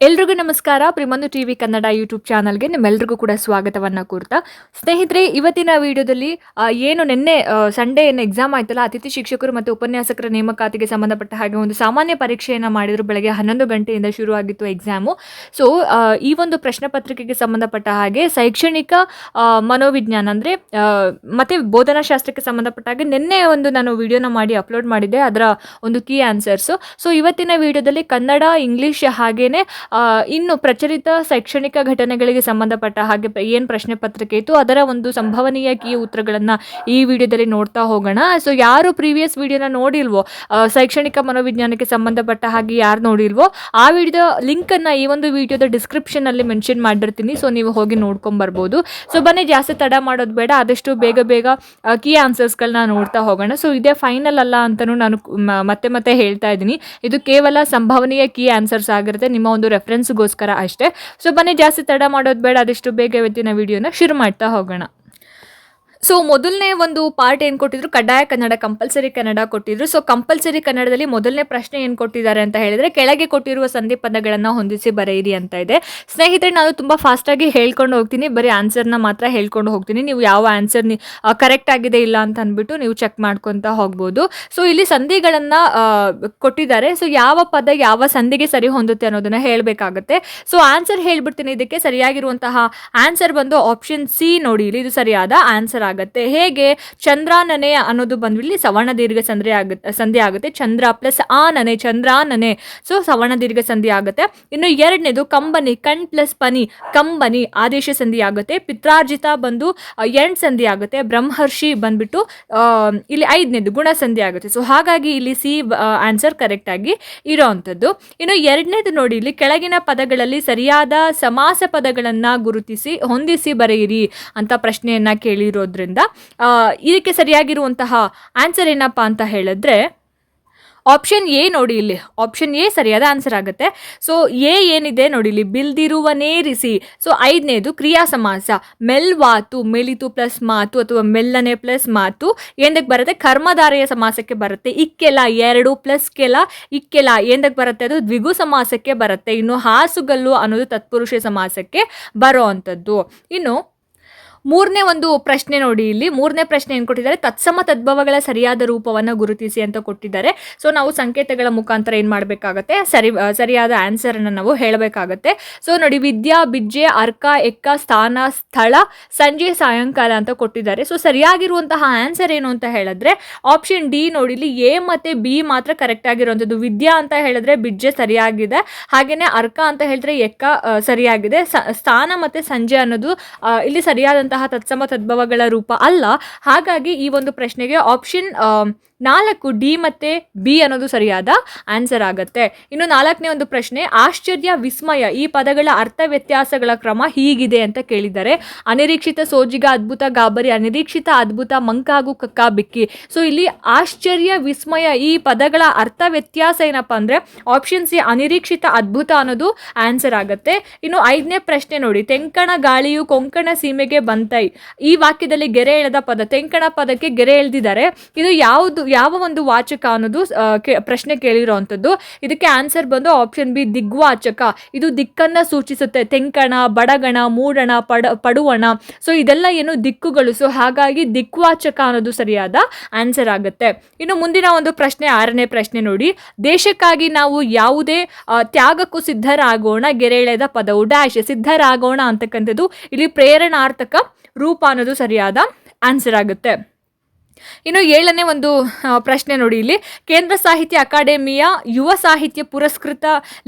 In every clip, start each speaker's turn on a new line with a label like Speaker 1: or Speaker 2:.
Speaker 1: ಎಲ್ರಿಗೂ ನಮಸ್ಕಾರ. ಪ್ರಿಮಂದು TV Kannada YouTube ಚಾನಲ್ಗೆ ನಿಮ್ಮೆಲ್ರಿಗೂ ಕೂಡ ಸ್ವಾಗತವನ್ನ ಕೋರ್ತಾ. ಸ್ನೇಹಿತರೆ ಇವತ್ತಿನ ವಿಡಿಯೋದಲ್ಲಿ ಏನು ನಿನ್ನೆ ಸಂಡೇ ಏನು ಎಕ್ಸಾಮ್ ಆಯ್ತಲ್ಲ ಅತಿಥಿ ಶಿಕ್ಷಕರು ಮತ್ತು ಉಪನ್ಯಾಸಕರ ನೇಮಕಾತಿಗೆ ಸಂಬಂಧಪಟ್ಟ ಹಾಗೆ ಒಂದು ಸಾಮಾನ್ಯ ಪರೀಕ್ಷೆಯನ್ನು ಮಾಡಿದ್ರು. ಬೆಳಗ್ಗೆ ಹನ್ನೊಂದು ಗಂಟೆಯಿಂದ ಶುರು ಆಗಿತ್ತು ಎಕ್ಸಾಮು ಸೊ ಈ ಒಂದು ಪ್ರಶ್ನೆ ಪತ್ರಿಕೆಗೆ ಸಂಬಂಧಪಟ್ಟ ಹಾಗೆ ಶೈಕ್ಷಣಿಕ ಮನೋವಿಜ್ಞಾನ ಅಂದರೆ ಮತ್ತು ಬೋಧನಾಶಾಸ್ತ್ರಕ್ಕೆ ಸಂಬಂಧಪಟ್ಟ ಹಾಗೆ ನಿನ್ನೆ ಒಂದು ನಾನು ವಿಡಿಯೋನ ಮಾಡಿ ಅಪ್ಲೋಡ್ ಮಾಡಿದ್ದೆ. ಅದರ ಒಂದು ಕೀ ಆನ್ಸರ್ಸು ಸೊ ಇವತ್ತಿನ ವಿಡಿಯೋದಲ್ಲಿ ಕನ್ನಡ ಇಂಗ್ಲಿಷ್ ಹಾಗೇನೆ ಆ, ಇನ್ನು ಪ್ರಚಲಿತ ಶೈಕ್ಷಣಿಕ ಘಟನೆಗಳಿಗೆ ಸಂಬಂಧಪಟ್ಟ ಹಾಗೆ ಏನು ಪ್ರಶ್ನೆ ಪತ್ರಿಕೆ ಇತ್ತು, ಅದರ ಒಂದು ಸಂಭವನೀಯ ಕೀ ಉತ್ತರಗಳನ್ನು ಈ ವಿಡಿಯೋದಲ್ಲಿ ನೋಡ್ತಾ ಹೋಗೋಣ. ಸೊ ಯಾರು ಪ್ರೀವಿಯಸ್ ವಿಡಿಯೋನ ನೋಡಿಲ್ವೋ ಶೈಕ್ಷಣಿಕ ಮನೋವಿಜ್ಞಾನಕ್ಕೆ ಸಂಬಂಧಪಟ್ಟ ಹಾಗೆ ಯಾರು ನೋಡಿಲ್ವೋ, ಆ ವಿಡಿಯೋ ಲಿಂಕನ್ನು ಈ ಒಂದು ವಿಡಿಯೋದ ಡಿಸ್ಕ್ರಿಪ್ಷನಲ್ಲಿ ಮೆನ್ಷನ್ ಮಾಡಿರ್ತೀನಿ. ಸೊ ನೀವು ಹೋಗಿ ನೋಡ್ಕೊಂಬರ್ಬೋದು ಸೊ ಬನ್ನಿ, ಜಾಸ್ತಿ ತಡ ಮಾಡೋದು ಬೇಡ. ಆದಷ್ಟು ಬೇಗ ಬೇಗ ಕೀ ಆನ್ಸರ್ಸ್ಗಳನ್ನ ನೋಡ್ತಾ ಹೋಗೋಣ. ಸೊ ಇದೇ ಫೈನಲ್ ಅಲ್ಲ ಅಂತಲೂ ನಾನು ಮತ್ತೆ ಮತ್ತೆ ಹೇಳ್ತಾ ಇದ್ದೀನಿ. ಇದು ಕೇವಲ ಸಂಭವನೀಯ ಕೀ ಆನ್ಸರ್ಸ್ ಆಗಿರುತ್ತೆ. ನಿಮ್ಮ ಒಂದು ರೆಫರೆನ್ಸ್ಗೋಸ್ಕರ ಅಷ್ಟೇ. ಸೊ ಬನ್ನಿ ಜಾಸ್ತಿ ತಡ ಮಾಡೋದು ಬೇಡ, ಆದಷ್ಟು ಬೇಗ ಇವತ್ತಿನ ವಿಡಿಯೋನ ಶುರು ಮಾಡ್ತಾ ಹೋಗೋಣ. ಸೊ ಮೊದಲನೇ ಒಂದು ಪಾರ್ಟ್ ಏನು ಕೊಟ್ಟಿದ್ರು? ಕಡ್ಡಾಯ ಕನ್ನಡ ಕಂಪಲ್ಸರಿ ಕನ್ನಡ ಕೊಟ್ಟಿದ್ರು. ಸೊ ಕಂಪಲ್ಸರಿ ಕನ್ನಡದಲ್ಲಿ ಮೊದಲನೇ ಪ್ರಶ್ನೆ ಏನು ಕೊಟ್ಟಿದ್ದಾರೆ ಅಂತ ಹೇಳಿದ್ರೆ, ಕೆಳಗೆ ಕೊಟ್ಟಿರುವ ಸಂಧಿ ಪದಗಳನ್ನು ಹೊಂದಿಸಿ ಬರೆಯಿರಿ ಅಂತ ಇದೆ. ಸ್ನೇಹಿತರೆ, ನಾನು ತುಂಬ ಫಾಸ್ಟಾಗಿ ಹೇಳ್ಕೊಂಡು ಹೋಗ್ತೀನಿ. ಬರೀ ಆನ್ಸರ್ನ ಮಾತ್ರ ಹೇಳ್ಕೊಂಡು ಹೋಗ್ತೀನಿ. ನೀವು ಯಾವ ಆನ್ಸರ್ ಕರೆಕ್ಟ್ ಆಗಿದೆ ಇಲ್ಲ ಅಂತ ಅಂದ್ಬಿಟ್ಟು ನೀವು ಚೆಕ್ ಮಾಡ್ಕೊತಾ ಹೋಗ್ಬೋದು. ಸೊ ಇಲ್ಲಿ ಸಂಧಿಗಳನ್ನು ಕೊಟ್ಟಿದ್ದಾರೆ. ಸೊ ಯಾವ ಪದ ಯಾವ ಸಂಧಿಗೆ ಸರಿ ಹೊಂದುತ್ತೆ ಅನ್ನೋದನ್ನ ಹೇಳಬೇಕಾಗುತ್ತೆ. ಸೊ ಆನ್ಸರ್ ಹೇಳ್ಬಿಡ್ತೀನಿ. ಇದಕ್ಕೆ ಸರಿಯಾಗಿರುವಂತಹ ಆನ್ಸರ್ ಬಂದು ಆಪ್ಷನ್ ಸಿ ನೋಡಿ. ಇಲ್ಲಿ ಇದು ಸರಿಯಾದ ಆನ್ಸರ್ ಆಗುತ್ತೆ. ಹೇಗೆ? ಚಂದ್ರಾನನೆ ಅನ್ನೋದು ಬಂದು ಇಲ್ಲಿ ಸವರ್ಣ ದೀರ್ಘ ಸಂಧಿ ಆಗುತ್ತೆ ಸಂಧಿ ಆಗುತ್ತೆ. ಚಂದ್ರ ಪ್ಲಸ್ ಆ ನನೆ ಚಂದ್ರಾನನೆ ಸೊ ಸವರ್ಣ ದೀರ್ಘ ಸಂಧಿ ಆಗುತ್ತೆ. ಇನ್ನು ಎರಡನೇದು ಕಂಬನಿ, ಕಣ್ ಪ್ಲಸ್ ಪನಿ, ಕಂಬನಿ ಆದೇಶ ಸಂಧಿ ಆಗುತ್ತೆ. ಪಿತ್ರಾರ್ಜಿತ ಬಂದು ಎರಡ್ ಸಂಧಿ ಆಗುತ್ತೆ. ಬ್ರಹ್ಮರ್ಷಿ ಬಂದ್ಬಿಟ್ಟು ಇಲ್ಲಿ ಐದನೇದು ಗುಣ ಸಂಧಿ ಆಗುತ್ತೆ. ಸೊ ಹಾಗಾಗಿ ಇಲ್ಲಿ ಸಿ ಆನ್ಸರ್ ಕರೆಕ್ಟ್ ಆಗಿ ಇರೋವಂಥದ್ದು ಇನ್ನು ಎರಡನೇದು ನೋಡಿ, ಇಲ್ಲಿ ಕೆಳಗಿನ ಪದಗಳಲ್ಲಿ ಸರಿಯಾದ ಸಮಾಸ ಪದಗಳನ್ನ ಗುರುತಿಸಿ, ಹೊಂದಿಸಿ ಬರೆಯಿರಿ ಅಂತ ಪ್ರಶ್ನೆಯನ್ನ ಕೇಳಿರೋದ್ರಿಂದ ಆ, ಇದಕ್ಕೆ ಸರಿಯಾಗಿರುವಂತಹ ಆನ್ಸರ್ ಏನಪ್ಪ ಅಂತ ಹೇಳಿದ್ರೆ ಆಪ್ಷನ್ ಎ ನೋಡಿ ಇಲ್ಲಿ. ಆಪ್ಷನ್ ಎ ಸರಿಯಾದ ಆನ್ಸರ್ ಆಗುತ್ತೆ. ಸೊ ಎ ಏನಿದೆ ನೋಡಿ ಇಲ್ಲಿ ಬಿಲ್ದಿರುವ ನೇರಿಸಿ ಸೊ ಐದನೇದು ಕ್ರಿಯಾ ಸಮಾಸ. ಮೆಲ್ವಾತು ಮೆಲಿತು ಪ್ಲಸ್ ಮಾತು ಅಥವಾ ಮೆಲ್ಲನೆ ಪ್ಲಸ್ ಮಾತು. ಏನಕ್ಕೆ ಬರುತ್ತೆ? ಕರ್ಮಧಾರೆಯ ಸಮಾಸಕ್ಕೆ ಬರುತ್ತೆ. ಇಕ್ಕೆಲ ಎರಡು ಪ್ಲಸ್ ಕೆಲ ಇಕ್ಕೆಲ ಏನಕ್ಕೆ ಬರುತ್ತೆ ಅದು? ದ್ವಿಗು ಸಮಾಸಕ್ಕೆ ಬರುತ್ತೆ. ಇನ್ನು ಹಾಸುಗಲ್ಲು ಅನ್ನೋದು ತತ್ಪುರುಷ ಸಮಾಸಕ್ಕೆ ಬರೋ ಅಂಥದ್ದು. ಇನ್ನು ಮೂರನೇ ಒಂದು ಪ್ರಶ್ನೆ ನೋಡಿ ಇಲ್ಲಿ. ಮೂರನೇ ಪ್ರಶ್ನೆ ಏನು ಕೊಟ್ಟಿದ್ದಾರೆ? ತತ್ಸಮ ತದ್ಭವಗಳ ಸರಿಯಾದ ರೂಪವನ್ನು ಗುರುತಿಸಿ ಅಂತ ಕೊಟ್ಟಿದ್ದಾರೆ. ಸೊ ನಾವು ಸಂಕೇತಗಳ ಮುಖಾಂತರ ಏನು ಮಾಡಬೇಕಾಗತ್ತೆ? ಸರಿ ಸರಿಯಾದ ಆನ್ಸರನ್ನು ನಾವು ಹೇಳಬೇಕಾಗತ್ತೆ. ಸೊ ನೋಡಿ, ವಿದ್ಯಾ, ಬಿಜ್ಜೆ, ಅರ್ಕ, ಎಕ್ಕ, ಸ್ಥಾನ, ಸ್ಥಳ, ಸಂಜೆ, ಸಾಯಂಕಾಲ ಅಂತ ಕೊಟ್ಟಿದ್ದಾರೆ. ಸೊ ಸರಿಯಾಗಿರುವಂತಹ ಆನ್ಸರ್ ಏನು ಅಂತ ಹೇಳಿದ್ರೆ ಆಪ್ಷನ್ ಡಿ ನೋಡಿ, ಇಲ್ಲಿ ಎ ಮತ್ತು ಬಿ ಮಾತ್ರ ಕರೆಕ್ಟ್ ಆಗಿರುವಂಥದ್ದು. ವಿದ್ಯಾ ಅಂತ ಹೇಳಿದ್ರೆ ಬಿಜ್ಜೆ ಸರಿಯಾಗಿದೆ. ಹಾಗೆಯೇ ಅರ್ಕ ಅಂತ ಹೇಳಿದ್ರೆ ಎಕ್ಕ ಸರಿಯಾಗಿದೆ. ಸ್ಥಾನ ಮತ್ತು ಸಂಜೆ ಅನ್ನೋದು ಇಲ್ಲಿ ಇಲ್ಲಿ ಸರಿಯಾದಂತಹ ತತ್ಸಮ ತದ್ಭವಗಳ ರೂಪ ಅಲ್ಲ. ಹಾಗಾಗಿ ಈ ಒಂದು ಪ್ರಶ್ನೆಗೆ ಆಪ್ಷನ್ ನಾಲ್ಕು ಡಿ ಮತ್ತು ಬಿ ಅನ್ನೋದು ಸರಿಯಾದ ಆನ್ಸರ್ ಆಗುತ್ತೆ. ಇನ್ನು ನಾಲ್ಕನೇ ಒಂದು ಪ್ರಶ್ನೆ, ಆಶ್ಚರ್ಯ, ವಿಸ್ಮಯ ಈ ಪದಗಳ ಅರ್ಥ ವ್ಯತ್ಯಾಸಗಳ ಕ್ರಮ ಹೀಗಿದೆ ಅಂತ ಕೇಳಿದ್ದಾರೆ. ಅನಿರೀಕ್ಷಿತ ಸೋಜಿಗ ಅದ್ಭುತ, ಗಾಬರಿ, ಅನಿರೀಕ್ಷಿತ ಅದ್ಭುತ ಮಂಕ ಹಾಗೂ ಕಕ್ಕ, ಬಿಕ್ಕಿ. ಸೊ ಇಲ್ಲಿ ಆಶ್ಚರ್ಯ, ವಿಸ್ಮಯ ಈ ಪದಗಳ ಅರ್ಥ ವ್ಯತ್ಯಾಸ ಏನಪ್ಪ ಅಂದರೆ ಆಪ್ಷನ್ ಸಿ ಅನಿರೀಕ್ಷಿತ ಅದ್ಭುತ ಅನ್ನೋದು ಆನ್ಸರ್ ಆಗುತ್ತೆ. ಇನ್ನು ಐದನೇ ಪ್ರಶ್ನೆ ನೋಡಿ, ತೆಂಕಣ ಗಾಳಿಯು ಕೊಂಕಣ ಸೀಮೆಗೆ ಬಂತೈ. ಈ ವಾಕ್ಯದಲ್ಲಿ ಗೆರೆ ಎಳೆದ ಪದ, ತೆಂಕಣ ಪದಕ್ಕೆ ಗೆರೆ ಎಳೆದಿದ್ದಾರೆ. ಇದು ಯಾವುದು ಯಾವ ಒಂದು ವಾಚಕ ಅನ್ನೋದು ಪ್ರಶ್ನೆ ಕೇಳಿರುವಂಥದ್ದು ಇದಕ್ಕೆ ಆನ್ಸರ್ ಬಂದು ಆಪ್ಷನ್ ಬಿ, ದಿಗ್ವಾಚಕ. ಇದು ದಿಕ್ಕನ್ನ ಸೂಚಿಸುತ್ತೆ. ತೆಂಕಣ, ಬಡಗಣ, ಮೂಡಣ, ಪಡ, ಪಡುವಣ. ಸೊ, ಇದೆಲ್ಲ ಏನು ದಿಕ್ಕುಗಳು. ಸೊ, ಹಾಗಾಗಿ ದಿಕ್ವಾಚಕ ಅನ್ನೋದು ಸರಿಯಾದ ಆನ್ಸರ್ ಆಗುತ್ತೆ. ಇನ್ನು ಮುಂದಿನ ಒಂದು ಪ್ರಶ್ನೆ, ಆರನೇ ಪ್ರಶ್ನೆ ನೋಡಿ. ದೇಶಕ್ಕಾಗಿ ನಾವು ಯಾವುದೇ ತ್ಯಾಗಕ್ಕೂ ಸಿದ್ಧರಾಗೋಣ, ಗೆರೆಳೆದ ಪದವು ಡ್ಯಾಶ್, ಸಿದ್ಧರಾಗೋಣ ಅಂತಕ್ಕಂಥದ್ದು ಇಲ್ಲಿ ಪ್ರೇರಣಾರ್ಥಕ ರೂಪ ಅನ್ನೋದು ಸರಿಯಾದ ಆನ್ಸರ್ ಆಗುತ್ತೆ. ಇನ್ನು ಏಳನೇ ಒಂದು ಪ್ರಶ್ನೆ ನೋಡಿ ಇಲ್ಲಿ. ಕೇಂದ್ರ ಸಾಹಿತ್ಯ ಅಕಾಡೆಮಿಯ ಯುವ ಸಾಹಿತ್ಯ ಪುರಸ್ಕೃತ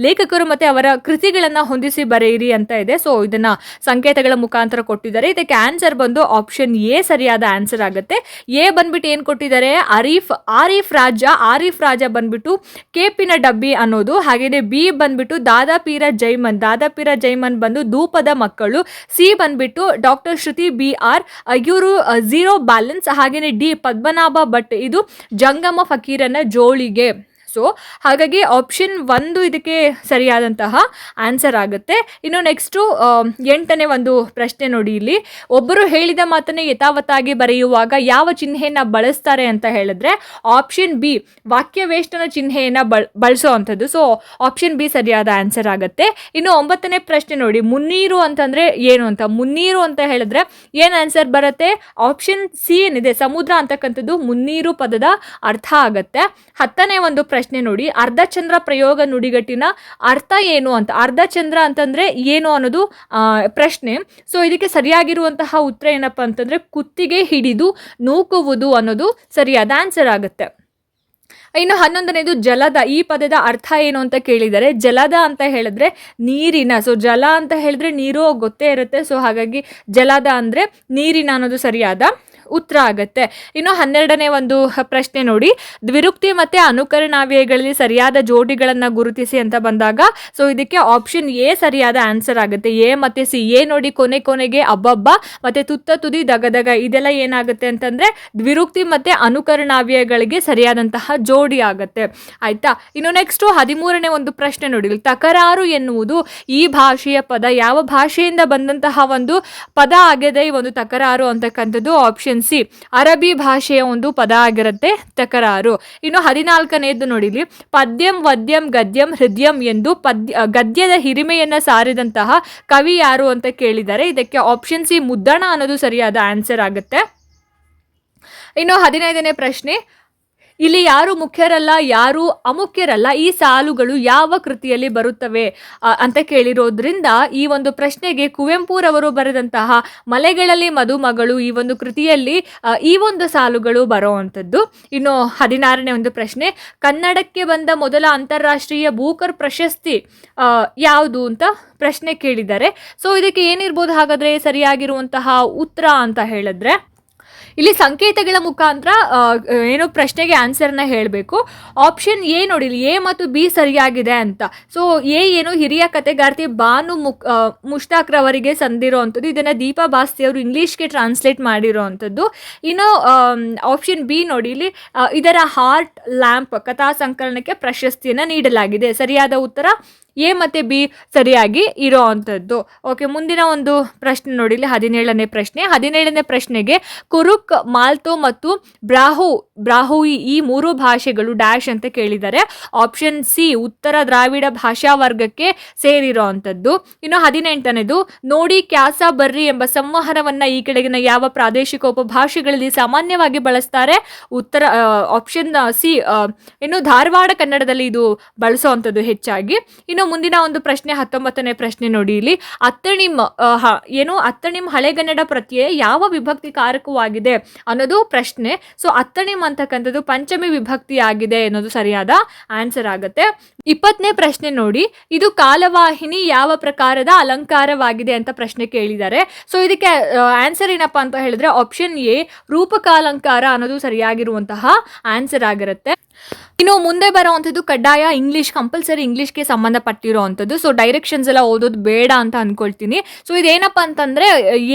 Speaker 1: ಲೇಖಕರು ಮತ್ತು ಅವರ ಕೃತಿಗಳನ್ನು ಹೊಂದಿಸಿ ಬರೆಯಿರಿ ಅಂತ ಇದೆ. ಸೊ ಇದನ್ನು ಸಂಕೇತಗಳ ಮುಖಾಂತರ ಕೊಟ್ಟಿದ್ದಾರೆ. ಇದಕ್ಕೆ ಆನ್ಸರ್ ಬಂದು ಆಪ್ಷನ್ ಎ ಸರಿಯಾದ ಆನ್ಸರ್ ಆಗುತ್ತೆ. ಎ ಬಂದ್ಬಿಟ್ಟು ಏನು ಕೊಟ್ಟಿದ್ದಾರೆ? ಆರೀಫ್ ಆರೀಫ್ ರಾಜ ಆರೀಫ್ ರಾಜ ಬಂದ್ಬಿಟ್ಟು ಕೇಪಿನ ಡಬ್ಬಿ ಅನ್ನೋದು. ಹಾಗೆಯೇ ಬಿ ಬಂದ್ಬಿಟ್ಟು ದಾದಾಪೀರ ಜೈಮನ್ ದಾದಾಪೀರ ಜೈಮನ್ ಬಂದು ಧೂಪದ ಮಕ್ಕಳು. ಸಿ ಬಂದ್ಬಿಟ್ಟು ಡಾಕ್ಟರ್ ಶ್ರುತಿ ಬಿ ಆರ್ ಇವರು ಝೀರೋ ಬ್ಯಾಲೆನ್ಸ್ ಹಾಗೆಯೇ ಡಿ ಪದ್ಮನಾಭ ಭಟ್. ಇದು ಜಂಗಮ ಫಕೀರನ ಜೋಳಿಗೆ. ಸೊ ಹಾಗಾಗಿ ಆಪ್ಷನ್ ಒಂದು ಇದಕ್ಕೆ ಸರಿಯಾದಂತಹ ಆನ್ಸರ್ ಆಗುತ್ತೆ. ಇನ್ನು ನೆಕ್ಸ್ಟು ಎಂಟನೇ ಒಂದು ಪ್ರಶ್ನೆ ನೋಡಿ ಇಲ್ಲಿ. ಒಬ್ಬರು ಹೇಳಿದ ಮಾತನ್ನು ಯಥಾವತ್ತಾಗಿ ಬರೆಯುವಾಗ ಯಾವ ಚಿಹ್ನೆಯನ್ನು ಬಳಸ್ತಾರೆ ಅಂತ ಹೇಳಿದ್ರೆ ಆಪ್ಷನ್ ಬಿ ವಾಕ್ಯವೇಷ್ಟನ ಚಿಹ್ನೆಯನ್ನು ಬಳ, ಬಳಸೋ ಸೊ ಆಪ್ಷನ್ ಬಿ ಸರಿಯಾದ ಆನ್ಸರ್ ಆಗುತ್ತೆ. ಇನ್ನು ಒಂಬತ್ತನೇ ಪ್ರಶ್ನೆ ನೋಡಿ, ಮುನ್ನೀರು ಅಂತಂದ್ರೆ ಏನು ಅಂತ? ಮುನ್ನೀರು ಅಂತ ಹೇಳಿದ್ರೆ ಏನು ಆನ್ಸರ್ ಬರುತ್ತೆ? ಆಪ್ಷನ್ ಸಿ ಏನಿದೆ? ಸಮುದ್ರ ಅಂತಕ್ಕಂಥದ್ದು ಮುನ್ನೀರು ಪದದ ಅರ್ಥ ಆಗುತ್ತೆ. ಹತ್ತನೇ ಒಂದು ನೋಡಿ, ಅರ್ಧಚಂದ್ರ ಪ್ರಯೋಗ ನುಡಿಗಟ್ಟಿನ ಅರ್ಥ ಏನು ಅಂತ, ಅರ್ಧಚಂದ್ರ ಅಂತಂದ್ರೆ ಏನು ಅನ್ನೋದು ಪ್ರಶ್ನೆ. ಸೊ ಇದಕ್ಕೆ ಸರಿಯಾಗಿರುವಂತಹ ಉತ್ತರ ಏನಪ್ಪ ಅಂತಂದ್ರೆ, ಕುತ್ತಿಗೆ ಹಿಡಿದು ನೂಕುವುದು ಅನ್ನೋದು ಸರಿಯಾದ ಆನ್ಸರ್ ಆಗುತ್ತೆ. ಇನ್ನು ಹನ್ನೊಂದನೇದು, ಜಲದ, ಈ ಪದದ ಅರ್ಥ ಏನು ಅಂತ ಕೇಳಿದರೆ, ಜಲದ ಅಂತ ಹೇಳಿದ್ರೆ ನೀರಿನ ಸೊ ಜಲ ಅಂತ ಹೇಳಿದ್ರೆ ನೀರು, ಗೊತ್ತೇ ಇರುತ್ತೆ. ಸೊ ಹಾಗಾಗಿ ಜಲದ ಅಂದರೆ ನೀರಿನ ಅನ್ನೋದು ಸರಿಯಾದ ಉತ್ತರ ಆಗುತ್ತೆ. ಇನ್ನು ಹನ್ನೆರಡನೇ ಒಂದು ಪ್ರಶ್ನೆ ನೋಡಿ. ದ್ವಿರುಕ್ತಿ ಮತ್ತು ಅನುಕರಣಾವ್ಯಯಗಳಲ್ಲಿ ಸರಿಯಾದ ಜೋಡಿಗಳನ್ನು ಗುರುತಿಸಿ ಅಂತ ಬಂದಾಗ ಸೊ ಇದಕ್ಕೆ ಆಪ್ಷನ್ ಎ ಸರಿಯಾದ ಆನ್ಸರ್ ಆಗುತ್ತೆ. ಎ ಮತ್ತು ಸಿ ಎ ನೋಡಿ ಕೊನೆ ಕೊನೆಗೆ ಅಬ್ಬಬ್ಬ ಮತ್ತು ತುತ್ತ ತುದಿ ದಗದಗ ಇದೆಲ್ಲ ಏನಾಗುತ್ತೆ ಅಂತಂದರೆ, ದ್ವಿರುಕ್ತಿ ಮತ್ತು ಅನುಕರಣಾವ್ಯಯಗಳಿಗೆ ಸರಿಯಾದಂತಹ ಜೋಡಿ ಆಗುತ್ತೆ. ಆಯ್ತಾ? ಇನ್ನು ನೆಕ್ಸ್ಟು ಹದಿಮೂರನೇ ಒಂದು ಪ್ರಶ್ನೆ ನೋಡಿ. ತಕರಾರು ಎನ್ನುವುದು ಈ ಭಾಷೆಯ ಪದ. ಯಾವ ಭಾಷೆಯಿಂದ ಬಂದಂತಹ ಒಂದು ಪದ ಆಗಿದೆ ಈ ಒಂದು ತಕರಾರು ಅಂತಕ್ಕಂಥದ್ದು ಆಪ್ಷನ್ ಸಿ ಅರಬಿ ಭಾಷೆಯ ಒಂದು ಪದ ಆಗಿರುತ್ತೆ ತಕರಾರು. ಇನ್ನು ಹದಿನಾಲ್ಕನೆಯದು ನೋಡಿಲಿ. ಪದ್ಯಂ, ವದ್ಯಂ, ಗದ್ಯಂ, ಹೃದಯಂ ಎಂದು ಪದ್ಯ ಗದ್ಯದ ಹಿರಿಮೆಯನ್ನು ಸಾರಿದಂತಹ ಕವಿ ಯಾರು ಅಂತ ಕೇಳಿದ್ದಾರೆ ಇದಕ್ಕೆ ಆಪ್ಷನ್ ಸಿ ಮುದ್ದಣ ಅನ್ನೋದು ಸರಿಯಾದ ಆನ್ಸರ್ ಆಗುತ್ತೆ. ಇನ್ನು ಹದಿನೈದನೇ ಪ್ರಶ್ನೆ. ಇಲ್ಲಿ ಯಾರು ಮುಖ್ಯರಲ್ಲ, ಯಾರು ಅಮುಖ್ಯರಲ್ಲ, ಈ ಸಾಲುಗಳು ಯಾವ ಕೃತಿಯಲ್ಲಿ ಬರುತ್ತವೆ ಅಂತ ಕೇಳಿರೋದ್ರಿಂದ ಈ ಒಂದು ಪ್ರಶ್ನೆಗೆ ಕುವೆಂಪುರವರು ಬರೆದಂತಹ ಮಲೆಗಳಲ್ಲಿ ಮದುಮಗಳು ಈ ಒಂದು ಕೃತಿಯಲ್ಲಿ ಈ ಒಂದು ಸಾಲುಗಳು ಬರೋವಂಥದ್ದು. ಇನ್ನು ಹದಿನಾರನೇ ಒಂದು ಪ್ರಶ್ನೆ, ಕನ್ನಡಕ್ಕೆ ಬಂದ ಮೊದಲ ಅಂತಾರಾಷ್ಟ್ರೀಯ ಬೂಕರ್ ಪ್ರಶಸ್ತಿ ಯಾವುದು ಅಂತ ಪ್ರಶ್ನೆ ಕೇಳಿದ್ದಾರೆ. ಸೊ ಇದಕ್ಕೆ ಏನಿರ್ಬೋದು ಹಾಗಾದರೆ, ಸರಿಯಾಗಿರುವಂತಹ ಉತ್ತರ ಅಂತ ಹೇಳಿದ್ರೆ ಇಲ್ಲಿ ಸಂಕೇತಗಳ ಮುಖಾಂತರ ಏನೋ ಪ್ರಶ್ನೆಗೆ ಆನ್ಸರ್ನ ಹೇಳಬೇಕು. ಆಪ್ಷನ್ ಎ ನೋಡಿ ಇಲ್ಲಿ ಎ ಮತ್ತು ಬಿ ಸರಿಯಾಗಿದೆ ಅಂತ. ಸೊ ಎ ಏನು ಹಿರಿಯ ಕತೆಗಾರ್ತಿ ಬಾನು ಮುಕ್ ಆ, ಸಂದಿರೋ ಅಂಥದ್ದು. ಇದನ್ನು ದೀಪಾ ಬಾಸ್ತಿ ಅವರು ಇಂಗ್ಲೀಷ್ಗೆ ಟ್ರಾನ್ಸ್ಲೇಟ್ ಮಾಡಿರೋ ಅಂಥದ್ದು. ಇನ್ನು ಆಪ್ಷನ್ ಬಿ ನೋಡಿ ಇಲ್ಲಿ ಇದರ ಹಾರ್ಟ್ ಲ್ಯಾಂಪ್ ಕಥಾ ಸಂಕಲನಕ್ಕೆ ಪ್ರಶಸ್ತಿಯನ್ನು ನೀಡಲಾಗಿದೆ. ಸರಿಯಾದ ಉತ್ತರ? ಎ ಮತ್ತು ಬಿ ಸರಿಯಾಗಿ ಇರೋ ಅಂಥದ್ದು. ಓಕೆ ಮುಂದಿನ ಒಂದು ಪ್ರಶ್ನೆ ನೋಡಿ, ಇಲ್ಲಿ ಹದಿನೇಳನೇ ಪ್ರಶ್ನೆ. ಹದಿನೇಳನೇ ಪ್ರಶ್ನೆಗೆ ಕುರುಕ್, ಮಾಲ್ತೋ ಮತ್ತು ಬ್ರಾಹು, ಬ್ರಾಹುಯಿ ಈ ಮೂರು ಭಾಷೆಗಳು ಡ್ಯಾಶ್ ಅಂತ ಕೇಳಿದ್ದಾರೆ. ಆಪ್ಷನ್ ಸಿ ಉತ್ತರ ದ್ರಾವಿಡ ಭಾಷಾ ವರ್ಗಕ್ಕೆ ಸೇರಿರೋ ಅಂಥದ್ದು. ಇನ್ನು ಹದಿನೆಂಟನೇದು, ನೋಡಿ ಕ್ಯಾಸ ಬರ್ರಿ ಎಂಬ ಸಂವಹನವನ್ನು ಈ ಕೆಳಗಿನ ಯಾವ ಪ್ರಾದೇಶಿಕ ಉಪಭಾಷೆಗಳಲ್ಲಿ ಸಾಮಾನ್ಯವಾಗಿ ಬಳಸ್ತಾರೆ? ಉತ್ತರ ಆಪ್ಷನ್ ಸಿ ಇನ್ನು ಧಾರವಾಡ ಕನ್ನಡದಲ್ಲಿ ಇದು ಬಳಸುವಂಥದ್ದು ಹೆಚ್ಚಾಗಿ. ಇನ್ನು ಮುಂದಿನ ಒಂದು ಪ್ರಶ್ನೆ, ಹತ್ತೊಂಬತ್ತನೇ ಪ್ರಶ್ನೆ ನೋಡಿ ಇಲ್ಲಿ. ಅತ್ತಣಿಮ್ ಏನು? ಅತ್ತಣಿಮ್ ಹಳೆಗನ್ನಡ ಪ್ರತ್ಯಯ ಯಾವ ವಿಭಕ್ತಿ ಕಾರಕವಾಗಿದೆ ಅನ್ನೋದು ಪ್ರಶ್ನೆ. ಸೊ ಅತ್ತಣಿಮ್ ಅಂತಕ್ಕಂಥದ್ದು ಪಂಚಮಿ ವಿಭಕ್ತಿ ಆಗಿದೆ ಅನ್ನೋದು ಸರಿಯಾದ ಆನ್ಸರ್ ಆಗುತ್ತೆ. ಇಪ್ಪತ್ತನೇ ಪ್ರಶ್ನೆ ನೋಡಿ. ಇದು ಕಾಲವಾಹಿನಿ ಯಾವ ಪ್ರಕಾರದ ಅಲಂಕಾರವಾಗಿದೆ ಅಂತ ಪ್ರಶ್ನೆ ಕೇಳಿದ್ದಾರೆ. ಸೊ ಇದಕ್ಕೆ ಆನ್ಸರ್ ಏನಪ್ಪಾ ಅಂತ ಹೇಳಿದ್ರೆ, ಆಪ್ಷನ್ ಎ, ರೂಪಕಾಲಂಕಾರ ಅನ್ನೋದು ಸರಿಯಾಗಿರುವಂತಹ ಆನ್ಸರ್ ಆಗಿರುತ್ತೆ. ಇನ್ನು ಮುಂದೆ ಬರೋವಂಥದ್ದು ಕಡ್ಡಾಯ ಇಂಗ್ಲೀಷ್ ಕಂಪಲ್ಸರಿ ಇಂಗ್ಲೀಷ್ಗೆ ಸಂಬಂಧಪಟ್ಟಿರೋ ಅಂಥದ್ದು ಸೊ ಡೈರೆಕ್ಷನ್ಸ್ ಎಲ್ಲ ಓದೋದು ಬೇಡ ಅಂತ ಅಂದ್ಕೊಳ್ತೀನಿ ಸೊ ಇದೇನಪ್ಪ ಅಂತಂದರೆ,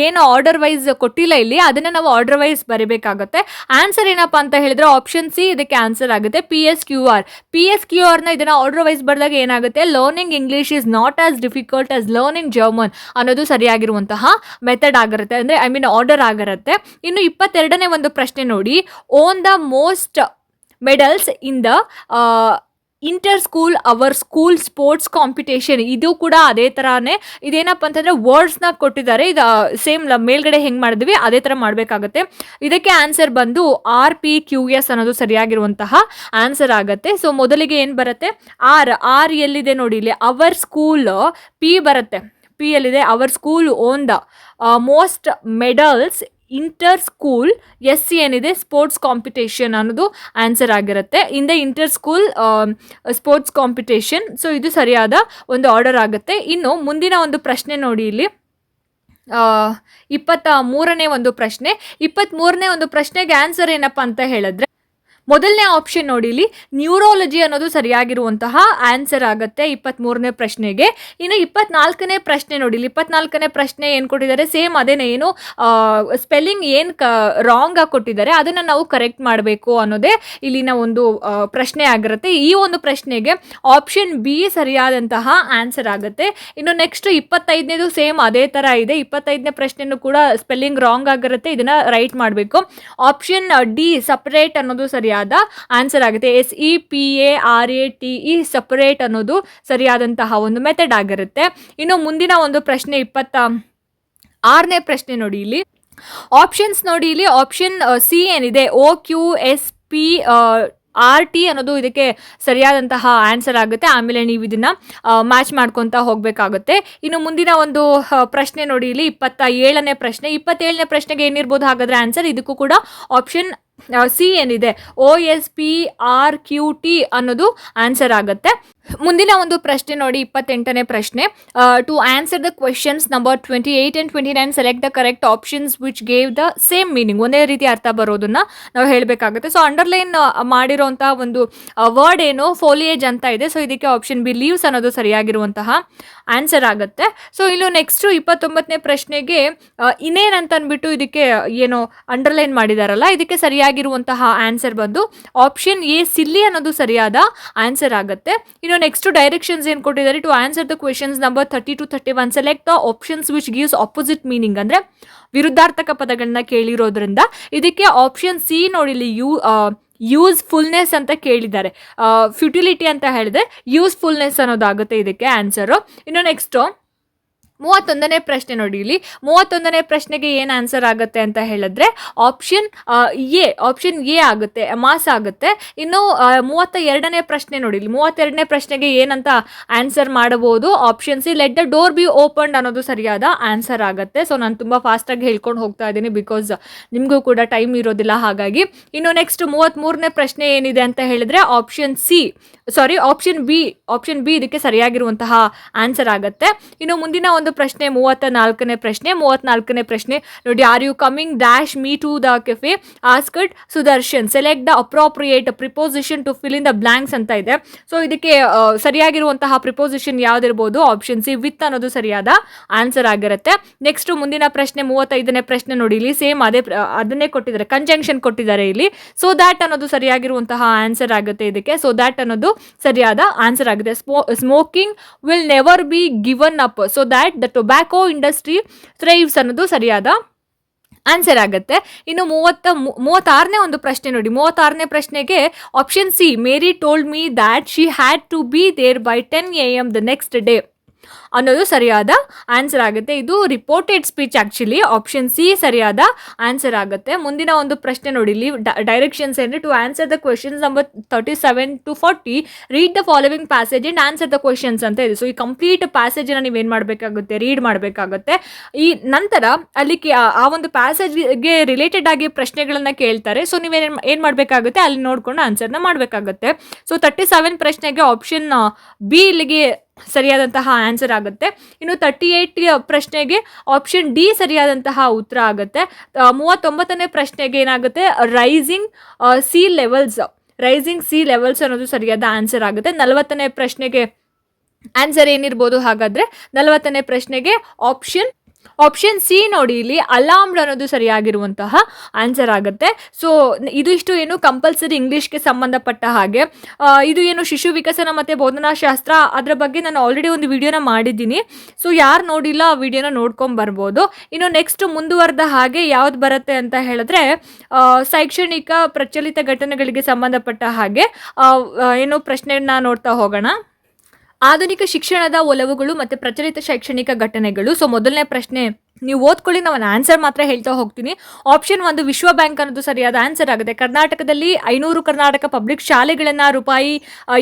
Speaker 1: ಏನು ಆರ್ಡರ್ ವೈಸ್ ಕೊಟ್ಟಿಲ್ಲ ಇಲ್ಲಿ. ಅದನ್ನು ನಾವು ಆರ್ಡರ್ ವೈಸ್ ಬರೀಬೇಕಾಗುತ್ತೆ. ಆನ್ಸರ್ ಏನಪ್ಪ ಅಂತ ಹೇಳಿದ್ರೆ ಆಪ್ಷನ್ ಸಿ ಇದಕ್ಕೆ ಆನ್ಸರ್ ಆಗುತ್ತೆ. P S Q R P S Q ಆರ್ನ ಇದನ್ನು ಆರ್ಡರ್ ವೈಸ್ ಬರೆದಾಗ ಏನಾಗುತ್ತೆ? Learning English is not as difficult as learning German ಅನ್ನೋದು ಸರಿಯಾಗಿರುವಂತಹ ಮೆಥಡ್ ಆಗಿರುತ್ತೆ. ಅಂದರೆ ಐ ಮೀನ್ ಆರ್ಡರ್ ಆಗಿರುತ್ತೆ. ಇನ್ನು ಇಪ್ಪತ್ತೆರಡನೇ ಒಂದು ಪ್ರಶ್ನೆ ನೋಡಿ. Won the most medals in the inter school our school sports competition ಇದು ಕೂಡ ಅದೇ ಥರನೇ ಇದೇನಪ್ಪ ಅಂತಂದರೆ ವರ್ಡ್ಸ್ನ ಕೊಟ್ಟಿದ್ದಾರೆ. ಇದು ಸೇಮ್ ಮೇಲ್ಗಡೆ ಹೆಂಗೆ ಮಾಡಿದ್ವಿ, ಅದೇ ಥರ ಮಾಡಬೇಕಾಗತ್ತೆ. ಇದಕ್ಕೆ ಆನ್ಸರ್ ಬಂದು ಆರ್ ಪಿ ಕ್ಯೂ ಎಸ್ ಅನ್ನೋದು ಸರಿಯಾಗಿರುವಂತಹ ಆನ್ಸರ್ ಆಗುತ್ತೆ. ಸೊ ಮೊದಲಿಗೆ ಏನು ಬರುತ್ತೆ? ಆರ್ ಆರ್ ಎಲ್ಲಿದೆ ನೋಡಿ ಇಲ್ಲಿ. ಅವರ್ ಸ್ಕೂಲ್ ಪಿ ಬರುತ್ತೆ. ಪಿ ಎಲ್ಲಿದೆ? Our school won the most medals inter school S C ಏನಿದೆ? ಸ್ಪೋರ್ಟ್ಸ್ ಕಾಂಪಿಟೇಷನ್ ಅನ್ನೋದು ಆನ್ಸರ್ ಆಗಿರುತ್ತೆ. ಇಂದ inter school sports competition so ಇದು ಸರಿಯಾದ ಒಂದು ಆರ್ಡರ್ ಆಗುತ್ತೆ. ಇನ್ನು ಮುಂದಿನ ಒಂದು ಪ್ರಶ್ನೆ ನೋಡಿ ಇಲ್ಲಿ. ಇಪ್ಪತ್ತ ಮೂರನೇ ಒಂದು ಪ್ರಶ್ನೆ. ಇಪ್ಪತ್ತ್ಮೂರನೇ ಒಂದು ಪ್ರಶ್ನೆಗೆ ಆನ್ಸರ್ ಏನಪ್ಪ ಅಂತ ಹೇಳಿದ್ರೆ ಮೊದಲನೇ ಆಪ್ಷನ್ ನೋಡಿ ಇಲ್ಲಿ ನ್ಯೂರೋಲಜಿ ಅನ್ನೋದು ಸರಿಯಾಗಿರುವಂತಹ ಆನ್ಸರ್ ಆಗುತ್ತೆ ಇಪ್ಪತ್ತ್ಮೂರನೇ ಪ್ರಶ್ನೆಗೆ. ಇನ್ನು ಇಪ್ಪತ್ನಾಲ್ಕನೇ ಪ್ರಶ್ನೆ ನೋಡಿ ಇಲ್ಲಿ ಇಪ್ಪತ್ನಾಲ್ಕನೇ ಪ್ರಶ್ನೆ ಏನು ಕೊಟ್ಟಿದ್ದಾರೆ? ಸೇಮ್ ಅದೇನೇ ಏನು ಸ್ಪೆಲ್ಲಿಂಗ್ ಏನು ಕ ರಾಂಗ್ ಆಗಿ ಕೊಟ್ಟಿದ್ದಾರೆ, ಅದನ್ನು ನಾವು ಕರೆಕ್ಟ್ ಮಾಡಬೇಕು ಅನ್ನೋದೇ ಇಲ್ಲಿನ ಒಂದು ಪ್ರಶ್ನೆ ಆಗಿರುತ್ತೆ. ಈ ಒಂದು ಪ್ರಶ್ನೆಗೆ ಆಪ್ಷನ್ ಬಿ ಸರಿಯಾದಂತಹ ಆನ್ಸರ್ ಆಗುತ್ತೆ. ಇನ್ನು ನೆಕ್ಸ್ಟ್ ಇಪ್ಪತ್ತೈದನೇದು ಸೇಮ್ ಅದೇ ಥರ ಇದೆ. ಇಪ್ಪತ್ತೈದನೇ ಪ್ರಶ್ನೆನೂ ಕೂಡ ಸ್ಪೆಲ್ಲಿಂಗ್ ರಾಂಗ್ ಆಗಿರುತ್ತೆ, ಇದನ್ನು ರೈಟ್ ಮಾಡಬೇಕು. ಆಪ್ಷನ್ ಡಿ ಸಪ್ರೇಟ್ ಅನ್ನೋದು ಸರಿಯಾದ ಆನ್ಸರ್ ಆಗುತ್ತೆ. S, E, P, A, R, A, T, E separate ಅನ್ನೋದು ಸರಿಯಾದಂತಹ ಒಂದು ಮೆಥಡ್ ಆಗಿರುತ್ತೆ. ಇನ್ನು ಮುಂದಿನ ಒಂದು ಪ್ರಶ್ನೆ ಇಪ್ಪತ್ತ ಆರನೇ ಪ್ರಶ್ನೆ ನೋಡಿ ಇಲ್ಲಿ. ಆಪ್ಷನ್ಸ್ ನೋಡಿ ಇಲ್ಲಿ. ಆಪ್ಷನ್ ಸಿ ಏನಿದೆ? O Q S P R T ಅನ್ನೋದು ಇದಕ್ಕೆ ಸರಿಯಾದಂತಹ ಆನ್ಸರ್ ಆಗುತ್ತೆ. ಆಮೇಲೆ ನೀವು ಇದನ್ನ ಮ್ಯಾಚ್ ಮಾಡ್ಕೊತಾ ಹೋಗಬೇಕಾಗುತ್ತೆ. ಇನ್ನು ಮುಂದಿನ ಒಂದು ಪ್ರಶ್ನೆ ನೋಡಿ ಇಲ್ಲಿ. ಇಪ್ಪತ್ತ ಏಳನೇ ಪ್ರಶ್ನೆ. ಇಪ್ಪತ್ತೇಳನೇ ಪ್ರಶ್ನೆಗೆ ಏನಿರ್ಬೋದು ಹಾಗಾದ್ರೆ ಆನ್ಸರ್. ಇದಕ್ಕೂ ಕೂಡ ಆಪ್ಷನ್ ಸಿ ಏನಿದೆ? O S P R Q T ಅನ್ನೋದು ಆನ್ಸರ್ ಆಗುತ್ತೆ. ಮುಂದಿನ ಒಂದು ಪ್ರಶ್ನೆ ನೋಡಿ, ಇಪ್ಪತ್ತೆಂಟನೇ ಪ್ರಶ್ನೆ. To answer the questions number twenty eight and twenty nine select the correct options which gave the same meaning ಒಂದೇ ರೀತಿ ಅರ್ಥ ಬರೋದನ್ನ ನಾವು ಹೇಳಬೇಕಾಗುತ್ತೆ. ಸೊ ಅಂಡರ್ಲೈನ್ ಮಾಡಿರೋಂಥ ಒಂದು ವರ್ಡ್ ಏನು? ಫೋಲಿಯೇಜ್ ಅಂತ ಇದೆ. ಸೊ ಇದಕ್ಕೆ ಆಪ್ಷನ್ ಬಿ ಲೀವ್ಸ್ ಅನ್ನೋದು ಸರಿಯಾಗಿರುವಂತಹ ಆನ್ಸರ್ ಆಗುತ್ತೆ. ಸೊ ಇಲ್ಲೂ ನೆಕ್ಸ್ಟು ಇಪ್ಪತ್ತೊಂಬತ್ತನೇ ಪ್ರಶ್ನೆಗೆ ಇನ್ನೇನಂತ ಅಂದ್ಬಿಟ್ಟು ಇದಕ್ಕೆ ಏನು ಅಂಡರ್ಲೈನ್ ಮಾಡಿದಾರಲ್ಲ, ಇದಕ್ಕೆ ಸರಿಯಾಗಿರುವಂತಹ ಆನ್ಸರ್ ಬಂದು ಆಪ್ಷನ್ ಎ ಸಿಲ್ಲಿ ಅನ್ನೋದು ಸರಿಯಾದ ಆನ್ಸರ್ ಆಗುತ್ತೆ. ಇನ್ನು ನೆಕ್ಸ್ಟ್ ಡೈರೆಕ್ಷನ್ಸ್ ಏನು ಕೊಟ್ಟಿದ್ದಾರೆ? To answer the questions number thirty to thirty one select the options which gives opposite meaning ಅಂದರೆ ವಿರುದ್ಧಾರ್ಥಕ ಪದಗಳನ್ನ ಕೇಳಿರೋದ್ರಿಂದ ಇದಕ್ಕೆ ಆಪ್ಷನ್ ಸಿ ನೋಡಿಲಿ ಯು ಯೂಸ್ಫುಲ್ನೆಸ್ ಅಂತ ಕೇಳಿದ್ದಾರೆ. ಫ್ಯುಟಿಲಿಟಿ ಅಂತ ಹೇಳಿದ್ರೆ ಯೂಸ್ಫುಲ್ನೆಸ್ ಅನ್ನೋದಾಗುತ್ತೆ ಇದಕ್ಕೆ ಆನ್ಸರು ಇನ್ನು ನೆಕ್ಸ್ಟು ಮೂವತ್ತೊಂದನೇ ಪ್ರಶ್ನೆ ನೋಡಿ ಇಲ್ಲಿ. ಮೂವತ್ತೊಂದನೇ ಪ್ರಶ್ನೆಗೆ ಏನು ಆನ್ಸರ್ ಆಗುತ್ತೆ ಅಂತ ಹೇಳಿದ್ರೆ ಆಪ್ಷನ್ ಎ ಆಪ್ಷನ್ ಎ ಆಗುತ್ತೆ, ಮಾಸ್ ಆಗುತ್ತೆ. ಇನ್ನು ಮೂವತ್ತ ಎರಡನೇ ಪ್ರಶ್ನೆ ನೋಡಿ ಇಲ್ಲಿ. ಮೂವತ್ತೆರಡನೇ ಪ್ರಶ್ನೆಗೆ ಏನಂತ ಆನ್ಸರ್ ಮಾಡಬಹುದು? Option C let the door be opened ಅನ್ನೋದು ಸರಿಯಾದ ಆನ್ಸರ್ ಆಗುತ್ತೆ. ಸೊ ನಾನು ತುಂಬ ಫಾಸ್ಟಾಗಿ ಹೇಳ್ಕೊಂಡು ಹೋಗ್ತಾ ಇದ್ದೀನಿ ಬಿಕಾಸ್ ನಿಮಗೂ ಕೂಡ ಟೈಮ್ ಇರೋದಿಲ್ಲ ಹಾಗಾಗಿ. ಇನ್ನು ನೆಕ್ಸ್ಟ್ ಮೂವತ್ತ್ಮೂರನೇ ಪ್ರಶ್ನೆ ಏನಿದೆ ಅಂತ ಹೇಳಿದ್ರೆ option C sorry option B option B ಇದಕ್ಕೆ ಸರಿಯಾಗಿರುವಂತಹ ಆನ್ಸರ್ ಆಗುತ್ತೆ. ಇನ್ನು ಮುಂದಿನ ಒಂದು ಪ್ರಶ್ನೆ, ಮೂವತ್ತ ನಾಲ್ಕನೇ ಪ್ರಶ್ನೆ ಮೂವತ್ನಾಲ್ಕನೇ ಪ್ರಶ್ನೆ. ನೋಡಿ are you coming dash me to the cafe asked Sudarshan select the appropriate preposition to fill in the blanks ಅಂತ ಇದೆ. ಸೊ ಇದಕ್ಕೆ ಸರಿಯಾಗಿರುವಂತಹ ಪ್ರಿಪೋಸಿಷನ್ ಯಾವ್ದಿರ್ಬೋದು? ಆಪ್ಷನ್ ಸಿ ವಿತ್ ಅನ್ನೋದು ಸರಿಯಾದ ಆನ್ಸರ್ ಆಗಿರುತ್ತೆ. ನೆಕ್ಸ್ಟ್ ಮುಂದಿನ ಪ್ರಶ್ನೆ, ಮೂವತ್ತೈದನೇ ಪ್ರಶ್ನೆ ನೋಡಿ. ಇಲ್ಲಿ ಸೇಮ್ ಅದೇ ಅದನ್ನೇ ಕೊಟ್ಟಿದ್ದಾರೆ. ಕಂಜಂಕ್ಷನ್ ಕೊಟ್ಟಿದ್ದಾರೆ ಇಲ್ಲಿ. ಸೊ ದ್ಯಾಟ್ ಅನ್ನೋದು ಸರಿಯಾಗಿರುವಂತಹ ಆನ್ಸರ್ ಆಗುತ್ತೆ ಇದಕ್ಕೆ. ಸೊ ದ್ಯಾಟ್ ಅನ್ನೋದು ಸರಿಯಾದ ಆನ್ಸರ್ ಆಗುತ್ತೆ. Smoking will never be given up so that the tobacco industry thrives ಅನ್ನೋದು ಸರಿಯಾದ ಆನ್ಸರ್ ಆಗುತ್ತೆ. ಇನ್ನು ಮೂವತ್ತ ಮೂವತ್ತಾರನೇ ಒಂದು ಪ್ರಶ್ನೆ ನೋಡಿ. ಮೂವತ್ತಾರನೇ ಪ್ರಶ್ನೆಗೆ option C Mary told me that she had to be there by ten A M the next day ಅನ್ನೋದು ಸರಿಯಾದ ಆನ್ಸರ್ ಆಗುತ್ತೆ. ಇದು reported speech actually option C ಸರಿಯಾದ ಆನ್ಸರ್ ಆಗುತ್ತೆ. ಮುಂದಿನ ಒಂದು ಪ್ರಶ್ನೆ ನೋಡಿ ಇಲ್ಲಿ ಡೈರೆಕ್ಷನ್ಸ್ ಏನು to answer the questions number thirty seven to forty read the following passage and answer the questions ಅಂತ ಇದೆ. ಸೊ ಈ ಕಂಪ್ಲೀಟ್ ಪ್ಯಾಸೇಜನ್ನು ನೀವೇನು ಮಾಡಬೇಕಾಗುತ್ತೆ? ರೀಡ್ ಮಾಡಬೇಕಾಗುತ್ತೆ. ಈ ನಂತರ ಅಲ್ಲಿ ಆ ಒಂದು ಪ್ಯಾಸೇಜ್ಗೆ ರಿಲೇಟೆಡ್ ಆಗಿ ಪ್ರಶ್ನೆಗಳನ್ನು ಕೇಳ್ತಾರೆ. ಸೊ ನೀವೇನು ಏನು ಮಾಡಬೇಕಾಗುತ್ತೆ? ಅಲ್ಲಿ ನೋಡ್ಕೊಂಡು ಆನ್ಸರ್ನ ಮಾಡಬೇಕಾಗುತ್ತೆ. ಸೊ ತರ್ಟಿ ಸೆವೆನ್ ಪ್ರಶ್ನೆಗೆ ಆಪ್ಷನ್ ಬಿ ಇಲ್ಲಿಗೆ ಸರಿಯಾದಂತಹ ಆನ್ಸರ್ ಆಗುತ್ತೆ. ಇನ್ನು ತರ್ಟಿ ಏಯ್ಟ್ ಪ್ರಶ್ನೆಗೆ ಆಪ್ಷನ್ ಡಿ ಸರಿಯಾದಂತಹ ಉತ್ತರ ಆಗುತ್ತೆ. ಮೂವತ್ತೊಂಬತ್ತನೇ ಪ್ರಶ್ನೆಗೆ ಏನಾಗುತ್ತೆ? Rising sea levels rising sea levels ಅನ್ನೋದು ಸರಿಯಾದ ಆನ್ಸರ್ ಆಗುತ್ತೆ. ನಲವತ್ತನೇ ಪ್ರಶ್ನೆಗೆ ಆನ್ಸರ್ ಏನಿರ್ಬೋದು ಹಾಗಾದರೆ ನಲವತ್ತನೇ ಪ್ರಶ್ನೆಗೆ ಆಪ್ಷನ್ ಆಪ್ಷನ್ ಸಿ ನೋಡಿ, ಇಲ್ಲಿ ಅಲಾಮ್ಡ್ ಅನ್ನೋದು ಸರಿಯಾಗಿರುವಂತಹ ಆನ್ಸರ್ ಆಗುತ್ತೆ. ಸೊ ಇದು ಇಷ್ಟು ಏನು ಕಂಪಲ್ಸರಿ ಇಂಗ್ಲೀಷ್ಗೆ ಸಂಬಂಧಪಟ್ಟ ಹಾಗೆ. ಇದು ಏನು ಶಿಶು ವಿಕಸನ ಮತ್ತು ಬೋಧನಾಶಾಸ್ತ್ರ ಅದರ ಬಗ್ಗೆ ನಾನು ಆಲ್ರೆಡಿ ಒಂದು ವಿಡಿಯೋನ ಮಾಡಿದ್ದೀನಿ. ಸೊ ಯಾರು ನೋಡಿಲ್ಲ ಆ ವಿಡಿಯೋನ ನೋಡ್ಕೊಂಡು ಬರ್ಬೋದು. ಇನ್ನು ನೆಕ್ಸ್ಟ್ ಮುಂದುವರೆದ ಹಾಗೆ ಯಾವ್ದು ಬರುತ್ತೆ ಅಂತ ಹೇಳಿದ್ರೆ ಶೈಕ್ಷಣಿಕ ಪ್ರಚಲಿತ ಘಟನೆಗಳಿಗೆ ಸಂಬಂಧಪಟ್ಟ ಹಾಗೆ ಏನು ಪ್ರಶ್ನೆಯನ್ನು ನೋಡ್ತಾ ಹೋಗೋಣ. ಆಧುನಿಕ ಶಿಕ್ಷಣದ ಒಲವುಗಳು ಮತ್ತು ಪ್ರಚಲಿತ ಶೈಕ್ಷಣಿಕ ಘಟನೆಗಳು. ಸೊ ಮೊದಲನೇ ಪ್ರಶ್ನೆ ನೀವು ಓದ್ಕೊಳ್ಳಿ ನಾನು ಆನ್ಸರ್ ಮಾತ್ರ ಹೇಳ್ತಾ ಹೋಗ್ತೀನಿ. ಆಪ್ಷನ್ ಒಂದು ವಿಶ್ವ ಬ್ಯಾಂಕ್ ಅನ್ನೋದು ಸರಿಯಾದ ಆನ್ಸರ್ ಆಗಿದೆ ಕರ್ನಾಟಕದಲ್ಲಿ ಐನೂರು ಕರ್ನಾಟಕ ಪಬ್ಲಿಕ್ ಶಾಲೆಗಳನ್ನು ರೂಪಾಯಿ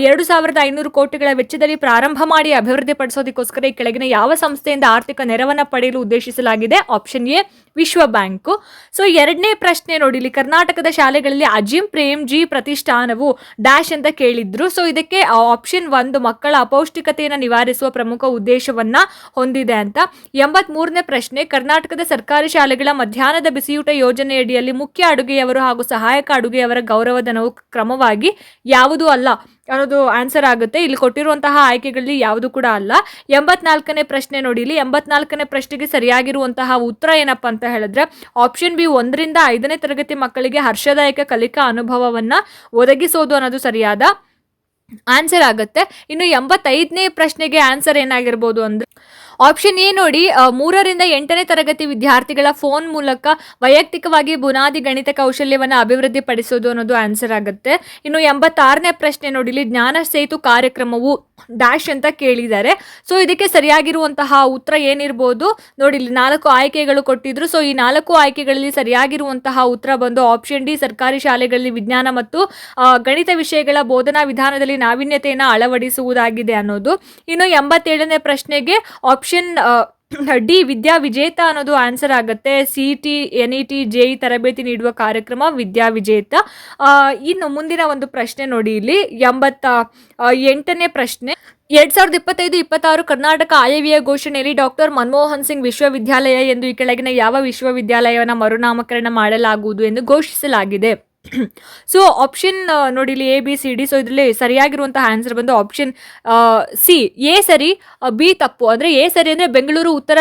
Speaker 1: ಎರಡು ಸಾವಿರದ ಐನೂರು ಕೋಟಿಗಳ ವೆಚ್ಚದಲ್ಲಿ ಪ್ರಾರಂಭ ಮಾಡಿ ಅಭಿವೃದ್ಧಿಪಡಿಸೋದಕ್ಕೋಸ್ಕರ ಈ ಕೆಳಗಿನ ಯಾವ ಸಂಸ್ಥೆಯಿಂದ ಆರ್ಥಿಕ ನೆರವನ್ನು ಪಡೆಯಲು ಉದ್ದೇಶಿಸಲಾಗಿದೆ? ಆಪ್ಷನ್ ಎ, ವಿಶ್ವ ಬ್ಯಾಂಕು. ಸೊ ಎರಡನೇ ಪ್ರಶ್ನೆ ನೋಡಿ ಇಲ್ಲಿ ಕರ್ನಾಟಕದ ಶಾಲೆಗಳಲ್ಲಿ ಅಜಿಂ ಪ್ರೇಮ್ಜಿ ಪ್ರತಿಷ್ಠಾನವು ಡ್ಯಾಶ್ ಅಂತ ಕೇಳಿದ್ರು. ಸೊ ಇದಕ್ಕೆ ಆಪ್ಷನ್ ಒಂದು ಮಕ್ಕಳ ಅಪೌಷ್ಟಿಕತೆಯನ್ನು ನಿವಾರಿಸುವ ಪ್ರಮುಖ ಉದ್ದೇಶವನ್ನ ಹೊಂದಿದೆ ಅಂತ. ಎಂಬತ್ ಮೂರನೇ ಪ್ರಶ್ನೆ ಕರ್ನಾಟಕದ ಸರ್ಕಾರಿ ಶಾಲೆಗಳ ಮಧ್ಯಾಹ್ನದ ಬಿಸಿಯೂಟ ಯೋಜನೆಯಡಿಯಲ್ಲಿ ಮುಖ್ಯ ಅಡುಗೆಯವರು ಹಾಗೂ ಸಹಾಯಕ ಅಡುಗೆಯವರ ಗೌರವಧನವು ಕ್ರಮವಾಗಿ ಯಾವುದೂ ಅಲ್ಲ ಅನ್ನೋದು ಆನ್ಸರ್ ಆಗುತ್ತೆ. ಇಲ್ಲಿ ಕೊಟ್ಟಿರುವಂತಹ ಆಯ್ಕೆಗಳಲ್ಲಿ ಯಾವುದು ಕೂಡ ಅಲ್ಲ. ಎಂಬತ್ನಾಲ್ಕನೇ ಪ್ರಶ್ನೆ ನೋಡಿ. ಇಲ್ಲಿ ಎಂಬತ್ನಾಲ್ಕನೇ ಪ್ರಶ್ನೆಗೆ ಸರಿಯಾಗಿರುವಂತಹ ಉತ್ತರ ಏನಪ್ಪ ಅಂತ ಹೇಳಿದ್ರೆ ಆಪ್ಷನ್ ಬಿ ಒಂದರಿಂದ ಐದನೇ ತರಗತಿ ಮಕ್ಕಳಿಗೆ ಹರ್ಷದಾಯಕ ಕಲಿಕಾ ಅನುಭವವನ್ನು ಒದಗಿಸೋದು ಅನ್ನೋದು ಸರಿಯಾದ ಆನ್ಸರ್ ಆಗುತ್ತೆ. ಇನ್ನು ಎಂಬತ್ತೈದನೇ ಪ್ರಶ್ನೆಗೆ ಆನ್ಸರ್ ಏನಾಗಿರ್ಬೋದು ಅಂದ್ರೆ, ಆಪ್ಷನ್ ಎ ನೋಡಿ ಮೂರರಿಂದ ಎಂಟನೇ ತರಗತಿ ವಿದ್ಯಾರ್ಥಿಗಳ ಫೋನ್ ಮೂಲಕ ವೈಯಕ್ತಿಕವಾಗಿ ಬುನಾದಿ ಗಣಿತ ಕೌಶಲ್ಯವನ್ನು ಅಭಿವೃದ್ಧಿಪಡಿಸೋದು ಅನ್ನೋದು ಆನ್ಸರ್ ಆಗುತ್ತೆ. ಇನ್ನು ಎಂಬತ್ತಾರನೇ ಪ್ರಶ್ನೆ ನೋಡಿ ಇಲ್ಲಿ ಜ್ಞಾನ ಸೇತು ಕಾರ್ಯಕ್ರಮವು ಡ್ಯಾಶ್ ಅಂತ ಕೇಳಿದ್ದಾರೆ. ಸೊ, ಇದಕ್ಕೆ ಸರಿಯಾಗಿರುವಂತಹ ಉತ್ತರ ಏನಿರ್ಬೋದು? ನೋಡಿ ಇಲ್ಲಿ ನಾಲ್ಕು ಆಯ್ಕೆಗಳು ಕೊಟ್ಟಿದ್ರು. ಸೊ, ಈ ನಾಲ್ಕು ಆಯ್ಕೆಗಳಲ್ಲಿ ಸರಿಯಾಗಿರುವಂತಹ ಉತ್ತರ ಬಂದು ಆಪ್ಷನ್ ಡಿ, ಸರ್ಕಾರಿ ಶಾಲೆಗಳಲ್ಲಿ ವಿಜ್ಞಾನ ಮತ್ತು ಗಣಿತ ವಿಷಯಗಳ ಬೋಧನಾ ವಿಧಾನದಲ್ಲಿ ನಾವೀನ್ಯತೆಯನ್ನು ಅಳವಡಿಸುವುದಾಗಿದೆ ಅನ್ನೋದು. ಇನ್ನು ಎಂಬತ್ತೇಳನೇ ಪ್ರಶ್ನೆಗೆ ಆಪ್ಷನ್ ಡಿ, ವಿದ್ಯಾ ವಿಜೇತ ಅನ್ನೋದು ಆನ್ಸರ್ ಆಗುತ್ತೆ. C T N E T J ತರಬೇತಿ ನೀಡುವ ಕಾರ್ಯಕ್ರಮ ವಿದ್ಯಾ ವಿಜೇತ. ಇನ್ನು ಮುಂದಿನ ಒಂದು ಪ್ರಶ್ನೆ ನೋಡಿ ಇಲ್ಲಿ. ಎಂಬತ್ತ ಎಂಟನೇ ಪ್ರಶ್ನೆ. ಎರಡ್ ಸಾವಿರದ ಇಪ್ಪತ್ತೈದು, ಇಪ್ಪತ್ತಾರು ಕರ್ನಾಟಕ ಆಯವ್ಯಯ ಘೋಷಣೆಯಲ್ಲಿ ಡಾಕ್ಟರ್ ಮನಮೋಹನ್ ಸಿಂಗ್ ವಿಶ್ವವಿದ್ಯಾಲಯ ಎಂದು ಈ ಕೆಳಗಿನ ಯಾವ ವಿಶ್ವವಿದ್ಯಾಲಯವನ್ನು ಮರುನಾಮಕರಣ ಮಾಡಲಾಗುವುದು ಎಂದು ಘೋಷಿಸಲಾಗಿದೆ. ಸೊ ಆಪ್ಷನ್ ನೋಡಿ ಇಲ್ಲಿ A B C D so ಇದರಲ್ಲಿ ಸರಿಯಾಗಿರುವಂತಹ ಆನ್ಸರ್ ಬಂದು ಆಪ್ಷನ್ ಸಿ ಎ ಸರಿ ಬಿ ತಪ್ಪು. ಅಂದರೆ ಎ ಸರಿ ಅಂದರೆ ಬೆಂಗಳೂರು ಉತ್ತರ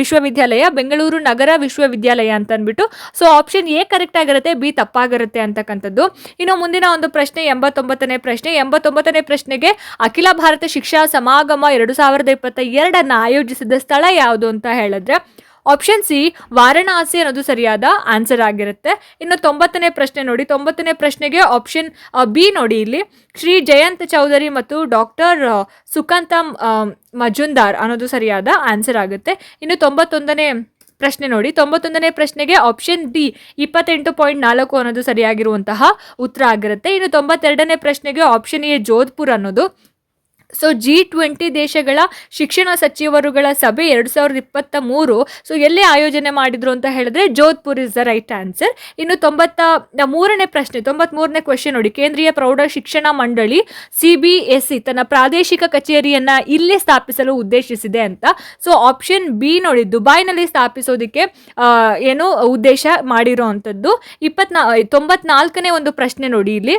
Speaker 1: ವಿಶ್ವವಿದ್ಯಾಲಯ, ಬೆಂಗಳೂರು ನಗರ ವಿಶ್ವವಿದ್ಯಾಲಯ ಅಂತ ಅಂದ್ಬಿಟ್ಟು ಸೊ ಆಪ್ಷನ್ ಎ ಕರೆಕ್ಟ್ ಆಗಿರುತ್ತೆ ಬಿ ತಪ್ಪಾಗಿರುತ್ತೆ ಅಂತಕ್ಕಂಥದ್ದು. ಇನ್ನು ಮುಂದಿನ ಒಂದು ಪ್ರಶ್ನೆ, ಎಂಬತ್ತೊಂಬತ್ತನೇ ಪ್ರಶ್ನೆ. ಎಂಬತ್ತೊಂಬತ್ತನೇ ಪ್ರಶ್ನೆಗೆ ಅಖಿಲ ಭಾರತ ಶಿಕ್ಷಾ ಸಮಾಗಮ ಎರಡು ಸಾವಿರದ ಇಪ್ಪತ್ತ ಎರಡನ್ನು ಆಯೋಜಿಸಿದ ಸ್ಥಳ ಯಾವುದು ಅಂತ ಹೇಳಿದ್ರೆ ಆಪ್ಷನ್ ಸಿ ವಾರಣಾಸಿ ಅನ್ನೋದು ಸರಿಯಾದ ಆನ್ಸರ್ ಆಗಿರುತ್ತೆ. ಇನ್ನು ತೊಂಬತ್ತನೇ ಪ್ರಶ್ನೆ ನೋಡಿ. ತೊಂಬತ್ತನೇ ಪ್ರಶ್ನೆಗೆ ಆಪ್ಷನ್ ಬಿ ನೋಡಿ ಇಲ್ಲಿ. ಶ್ರೀ ಜಯಂತ್ ಚೌಧರಿ ಮತ್ತು ಡಾಕ್ಟರ್ ಸುಕಾಂತ ಮಜುಂದಾರ್ ಅನ್ನೋದು ಸರಿಯಾದ ಆನ್ಸರ್ ಆಗುತ್ತೆ. ಇನ್ನು ತೊಂಬತ್ತೊಂದನೇ ಪ್ರಶ್ನೆ ನೋಡಿ. ತೊಂಬತ್ತೊಂದನೇ ಪ್ರಶ್ನೆಗೆ ಆಪ್ಷನ್ ಡಿ ಇಪ್ಪತ್ತೆಂಟು ಪಾಯಿಂಟ್ ನಾಲ್ಕು ಅನ್ನೋದು ಸರಿಯಾಗಿರುವಂತಹ ಉತ್ತರ ಆಗಿರುತ್ತೆ. ಇನ್ನು ತೊಂಬತ್ತೆರಡನೇ ಪ್ರಶ್ನೆಗೆ ಆಪ್ಷನ್ ಎ ಜೋಧ್ಪುರ್ ಅನ್ನೋದು. ಸೊ ಜಿ ಟ್ವೆಂಟಿ ದೇಶಗಳ ಶಿಕ್ಷಣ ಸಚಿವರುಗಳ ಸಭೆ ಎರಡು ಸಾವಿರದ ಇಪ್ಪತ್ತ ಮೂರು. ಸೊ ಎಲ್ಲಿ ಆಯೋಜನೆ ಮಾಡಿದ್ರು ಅಂತ ಹೇಳಿದ್ರೆ Jodhpur is the right answer ಇನ್ನು ತೊಂಬತ್ತ ಮೂರನೇ ಪ್ರಶ್ನೆ, ತೊಂಬತ್ಮೂರನೇ ಕ್ವೆಶನ್ ನೋಡಿ. ಕೇಂದ್ರೀಯ ಪ್ರೌಢ ಶಿಕ್ಷಣ ಮಂಡಳಿ ಸಿ ಬಿ ಎಸ್ ಸಿ ತನ್ನ ಪ್ರಾದೇಶಿಕ ಕಚೇರಿಯನ್ನ ಇಲ್ಲೇ ಸ್ಥಾಪಿಸಲು ಉದ್ದೇಶಿಸಿದೆ ಅಂತ. ಸೊ ಆಪ್ಷನ್ ಬಿ ನೋಡಿ, ದುಬೈನಲ್ಲಿ ಸ್ಥಾಪಿಸೋದಕ್ಕೆ ಏನು ಉದ್ದೇಶ ಮಾಡಿರೋ ಅಂಥದ್ದು ಇಪ್ಪತ್ನಾ, ತೊಂಬತ್ನಾಲ್ಕನೇ ಒಂದು ಪ್ರಶ್ನೆ ನೋಡಿ ಇಲ್ಲಿ.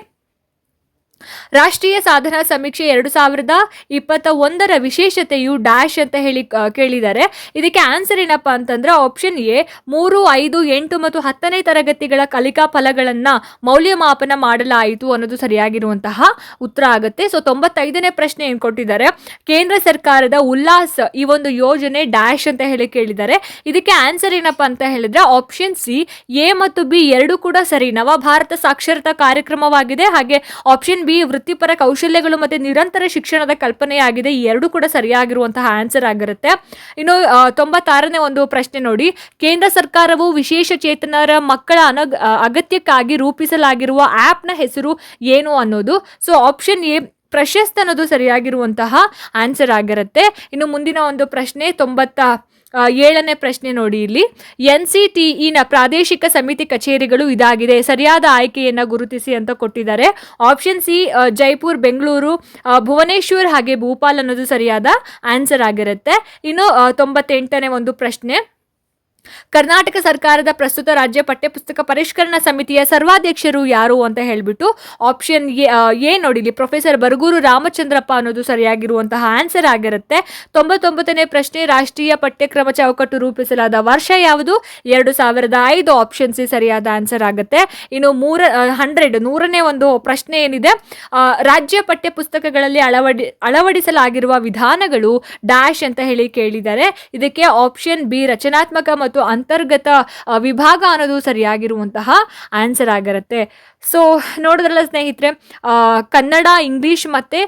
Speaker 1: ರಾಷ್ಟ್ರೀಯ ಸಾಧನಾ ಸಮೀಕ್ಷೆ ಎರಡು ಸಾವಿರದ ಇಪ್ಪತ್ತ ಒಂದರ ವಿಶೇಷತೆಯು ಡ್ಯಾಶ್ ಅಂತ ಹೇಳಿ ಕೇಳಿದ್ದಾರೆ. ಇದಕ್ಕೆ ಆನ್ಸರ್ ಏನಪ್ಪ ಅಂತಂದ್ರೆ ಆಪ್ಷನ್ ಎ, ಮೂರು, ಐದು, ಎಂಟು ಮತ್ತು ಹತ್ತನೇ ತರಗತಿಗಳ ಕಲಿಕಾ ಫಲಗಳನ್ನು ಮೌಲ್ಯಮಾಪನ ಮಾಡಲಾಯಿತು ಅನ್ನೋದು ಸರಿಯಾಗಿರುವಂತಹ ಉತ್ತರ ಆಗುತ್ತೆ. ಸೊ ತೊಂಬತ್ತೈದನೇ ಪ್ರಶ್ನೆ ಏನು ಕೊಟ್ಟಿದ್ದಾರೆ? ಕೇಂದ್ರ ಸರ್ಕಾರದ ಉಲ್ಲಾಸ್ ಈ ಒಂದು ಯೋಜನೆ ಡ್ಯಾಶ್ ಅಂತ ಹೇಳಿ ಕೇಳಿದ್ದಾರೆ. ಇದಕ್ಕೆ ಆನ್ಸರ್ ಏನಪ್ಪ ಅಂತ ಹೇಳಿದ್ರೆ ಆಪ್ಷನ್ ಸಿ, ಎ ಮತ್ತು ಬಿ ಎರಡು ಕೂಡ ಸರಿ. ನವಭಾರತ ಸಾಕ್ಷರತಾ ಕಾರ್ಯಕ್ರಮವಾಗಿದೆ. ಹಾಗೆ ಆಪ್ಷನ್ ಬಿ ವೃತ್ತಿಪರ ಕೌಶಲ್ಯಗಳು ಮತ್ತೆ ನಿರಂತರ ಶಿಕ್ಷಣದ ಕಲ್ಪನೆಯಾಗಿದೆ. ಈ ಎರಡು ಕೂಡ ಸರಿಯಾಗಿರುವಂತಹ ಆನ್ಸರ್ ಆಗಿರುತ್ತೆ. ಇನ್ನು ತೊಂಬತ್ತಾರನೇ ಒಂದು ಪ್ರಶ್ನೆ ನೋಡಿ. ಕೇಂದ್ರ ಸರ್ಕಾರವು ವಿಶೇಷ ಚೇತನರ ಮಕ್ಕಳ ಅಗತ್ಯಕ್ಕಾಗಿ ರೂಪಿಸಲಾಗಿರುವ ಆ್ಯಪ್ನ ಹೆಸರು ಏನು ಅನ್ನೋದು. ಸೊ ಆಪ್ಷನ್ ಎ ಪ್ರಶಸ್ತ ಅನ್ನೋದು ಸರಿಯಾಗಿರುವಂತಹ ಆನ್ಸರ್ ಆಗಿರುತ್ತೆ. ಇನ್ನು ಮುಂದಿನ ಒಂದು ಪ್ರಶ್ನೆ, ತೊಂಬತ್ತ ಏಳನೇ ಪ್ರಶ್ನೆ ನೋಡಿ ಇಲ್ಲಿ. ಎನ್ ಸಿ ಟಿ ಇನ ಪ್ರಾದೇಶಿಕ ಸಮಿತಿ ಕಚೇರಿಗಳು ಇದಾಗಿದೆ. ಸರಿಯಾದ ಆಯ್ಕೆಯನ್ನು ಗುರುತಿಸಿ ಅಂತ ಕೊಟ್ಟಿದ್ದಾರೆ. ಆಪ್ಷನ್ ಸಿ ಜೈಪುರ್, ಬೆಂಗಳೂರು ಭುವನೇಶ್ವರ್ ಹಾಗೆ ಭೂಪಾಲ್ ಅನ್ನೋದು ಸರಿಯಾದ ಆನ್ಸರ್ ಆಗಿರುತ್ತೆ. ಇನ್ನು ತೊಂಬತ್ತೆಂಟನೇ ಒಂದು ಪ್ರಶ್ನೆ. ಕರ್ನಾಟಕ ಸರ್ಕಾರದ ಪ್ರಸ್ತುತ ರಾಜ್ಯ ಪಠ್ಯಪುಸ್ತಕ ಪರಿಷ್ಕರಣಾ ಸಮಿತಿಯ ಸರ್ವಾಧ್ಯಕ್ಷರು ಯಾರು ಅಂತ ಹೇಳ್ಬಿಟ್ಟು ಆಪ್ಷನ್ ಎ ನೋಡಿಲಿ ಪ್ರೊಫೆಸರ್ ಬರಗೂರು ರಾಮಚಂದ್ರಪ್ಪ ಅನ್ನೋದು ಸರಿಯಾಗಿರುವಂತಹ ಆನ್ಸರ್ ಆಗಿರುತ್ತೆ. ತೊಂಬತ್ತೊಂಬತ್ತನೇ ಪ್ರಶ್ನೆ, ರಾಷ್ಟ್ರೀಯ ಪಠ್ಯಕ್ರಮ ಚೌಕಟ್ಟು ರೂಪಿಸಲಾದ ವರ್ಷ ಯಾವುದು? ಎರಡು ಸಾವಿರದ ಐದು ಆಪ್ಷನ್ ಸಿ ಸರಿಯಾದ ಆನ್ಸರ್ ಆಗುತ್ತೆ. ಇನ್ನು ಮೂರ ಹಂಡ್ರೆಡ್ ನೂರನೇ ಒಂದು ಪ್ರಶ್ನೆ ಏನಿದೆ? ರಾಜ್ಯ ಪಠ್ಯಪುಸ್ತಕಗಳಲ್ಲಿ ಅಳವಡಿ, ಅಳವಡಿಸಲಾಗಿರುವ ವಿಧಾನಗಳು ಡ್ಯಾಶ್ ಅಂತ ಹೇಳಿ ಕೇಳಿದ್ದಾರೆ. ಇದಕ್ಕೆ ಆಪ್ಷನ್ ಬಿ, ರಚನಾತ್ಮಕ ಮತ್ತು ಅಂತರ್ಗತ ಆ, ವಿಭಾಗ ಅನ್ನೋದು ಸರಿಯಾಗಿರುವಂತಹ ಆನ್ಸರ್ ಆಗಿರುತ್ತೆ. ಸೊ ನೋಡಿದ್ರಲ್ಲ ಸ್ನೇಹಿತರೆ ಕನ್ನಡ ಇಂಗ್ಲಿಷ್ ಮತ್ತು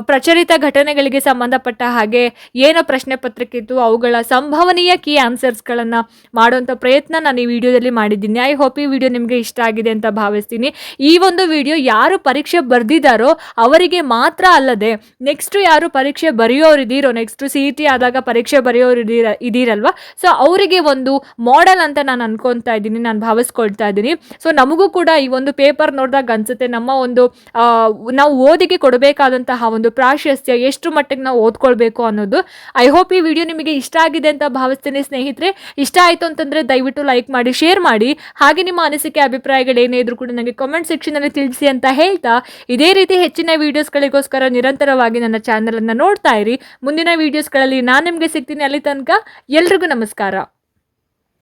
Speaker 1: ಪ್ರಚಲಿತ ಘಟನೆಗಳಿಗೆ ಸಂಬಂಧಪಟ್ಟ ಹಾಗೆ ಏನು ಪ್ರಶ್ನೆ ಪತ್ರಿಕೆ ಇತ್ತು ಅವುಗಳ ಸಂಭವನೀಯ ಕೀ ಆನ್ಸರ್ಸ್ಗಳನ್ನು ಮಾಡುವಂಥ ಪ್ರಯತ್ನ ನಾನು ಈ ವಿಡಿಯೋದಲ್ಲಿ ಮಾಡಿದ್ದೀನಿ. ಐ ಹೋಪ್ ಈ ವಿಡಿಯೋ ನಿಮಗೆ ಇಷ್ಟ ಆಗಿದೆ ಅಂತ ಭಾವಿಸ್ತೀನಿ. ಈ ಒಂದು ವಿಡಿಯೋ ಯಾರು ಪರೀಕ್ಷೆ ಬರೆದಿದ್ದಾರೋ ಅವರಿಗೆ ಮಾತ್ರ ಅಲ್ಲದೆ ನೆಕ್ಸ್ಟು ಯಾರು ಪರೀಕ್ಷೆ ಬರೆಯೋರಿದ್ದೀರೋ ನೆಕ್ಸ್ಟು ಸಿ ಇ ಟಿ ಆದಾಗ ಪರೀಕ್ಷೆ ಬರೆಯೋರು ಇದೀರ ಇದೀರಲ್ವ? ಸೊ ಅವರಿಗೆ ಒಂದು ಮಾಡೆಲ್ ಅಂತ ನಾನು ಅನ್ಕೊತಾ ಇದ್ದೀನಿ, ನಾನು ಭಾವಿಸ್ಕೊಳ್ತಾ ಇದ್ದೀನಿ. ಸೊ ನಮಗೂ ಕೂಡ ಈ ಒಂದು ಪೇಪರ್ ನೋಡಿದಾಗ ಅನ್ಸುತ್ತೆ, ನಮ್ಮ ಒಂದು ನಾವು ಓದಿಗೆ ಕೊಡಬೇಕಾದಂತಹ ಒಂದು ಪ್ರಾಶಸ್ತ್ಯ ಎಷ್ಟು ಮಟ್ಟಿಗೆ ನಾವು ಓದ್ಕೊಳ್ಬೇಕು ಅನ್ನೋದು. ಐ ಹೋಪ್ ಈ ವಿಡಿಯೋ ನಿಮಗೆ ಇಷ್ಟ ಆಗಿದೆ ಅಂತ ಭಾವಿಸ್ತೀನಿ ಸ್ನೇಹಿತರೆ. ಇಷ್ಟ ಆಯಿತು ಅಂತಂದರೆ ದಯವಿಟ್ಟು ಲೈಕ್ ಮಾಡಿ ಶೇರ್ ಮಾಡಿ. ಹಾಗೆ ನಿಮ್ಮ ಅನಿಸಿಕೆ, ಅಭಿಪ್ರಾಯಗಳು ಏನೇ ಇದ್ರೂ ಕೂಡ ನನಗೆ ಕಮೆಂಟ್ ಸೆಕ್ಷನಲ್ಲಿ ತಿಳಿಸಿ ಅಂತ ಹೇಳ್ತಾ, ಇದೇ ರೀತಿ ಹೆಚ್ಚಿನ ವೀಡಿಯೋಸ್ಗಳಿಗೋಸ್ಕರ ನಿರಂತರವಾಗಿ ನನ್ನ ಚಾನಲನ್ನು ನೋಡ್ತಾ ಇರಿ. ಮುಂದಿನ ವೀಡಿಯೋಸ್ಗಳಲ್ಲಿ ನಾನು ನಿಮಗೆ ಸಿಗ್ತೀನಿ ಅಲ್ಲಿ ತನಕ. ಎಲ್ರಿಗೂ ನಮಸ್ಕಾರ.